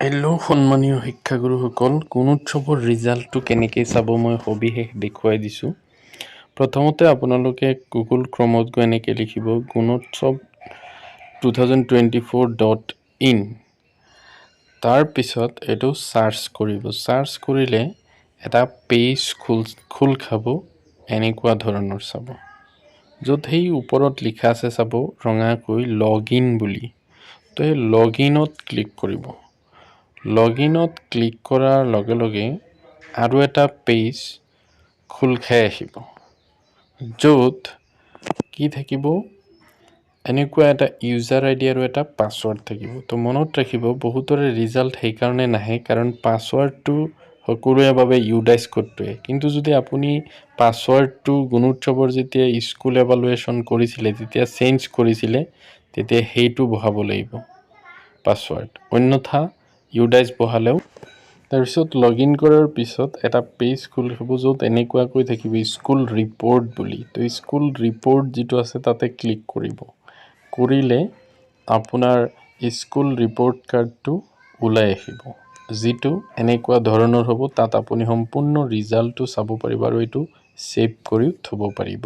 Hello' সন্মানীয় শিক্ষাগুৰুসকল গুণোৎসৱৰ ৰিজাল্টটো কেনেকৈ চাব মই সবিশেষ দেখুৱাই দিছোঁ। প্ৰথমতে আপোনালোকে গুগল ক্ৰমত গৈ এনেকৈ লিখিব Gunotsav two thousand twenty four dot in তাৰপিছত এইটো ছাৰ্চ কৰিব। ছাৰ্চ কৰিলে এটা পেজ খোল খোল খাব, এনেকুৱা ধৰণৰ চাব। য'ত সেই ওপৰত লিখা আছে চাব, ৰঙাকৈ লগ ইন বুলি। তো সেই লগ ইনত ক্লিক কৰিব। লগ ইনত ক্লিক কৰাৰ লগে লগে আৰু এটা পেজ খোল খাই আহিব, য'ত কি থাকিব? এনেকুৱা এটা ইউজাৰ আই ডি আৰু এটা পাছৱৰ্ড থাকিব। তো মনত ৰাখিব, বহুতৰে ৰিজাল্ট সেইকাৰণে নাহে, কাৰণ পাছৱৰ্ডটো সকলোৰে বাবে ইউডাইচ কোডটোৱে কিন্তু যদি আপুনি পাছৱৰ্ডটো গুণোৎসৱৰ যেতিয়া স্কুল এভালুৱেশ্যন কৰিছিলে তেতিয়া চেঞ্জ কৰিছিলে, তেতিয়া সেইটো বহাব লাগিব পাছৱৰ্ড অন্যথা ইউডাইচ বহালেও। তাৰপিছত লগ ইন কৰাৰ পিছত এটা পেজ খোল খাব য'ত এনেকুৱাকৈ থাকিব স্কুল ৰিপৰ্ট বুলি। তো স্কুল ৰিপৰ্ট যিটো আছে তাতে ক্লিক কৰিব। কৰিলে আপোনাৰ স্কুল ৰিপৰ্ট কাৰ্ডটো ওলাই আহিব। যিটো এনেকুৱা ধৰণৰ হ'ব তাত আপুনি সম্পূৰ্ণ ৰিজাল্টটো চাব পাৰিব আৰু এইটো ছেভ কৰিও থ'ব পাৰিব।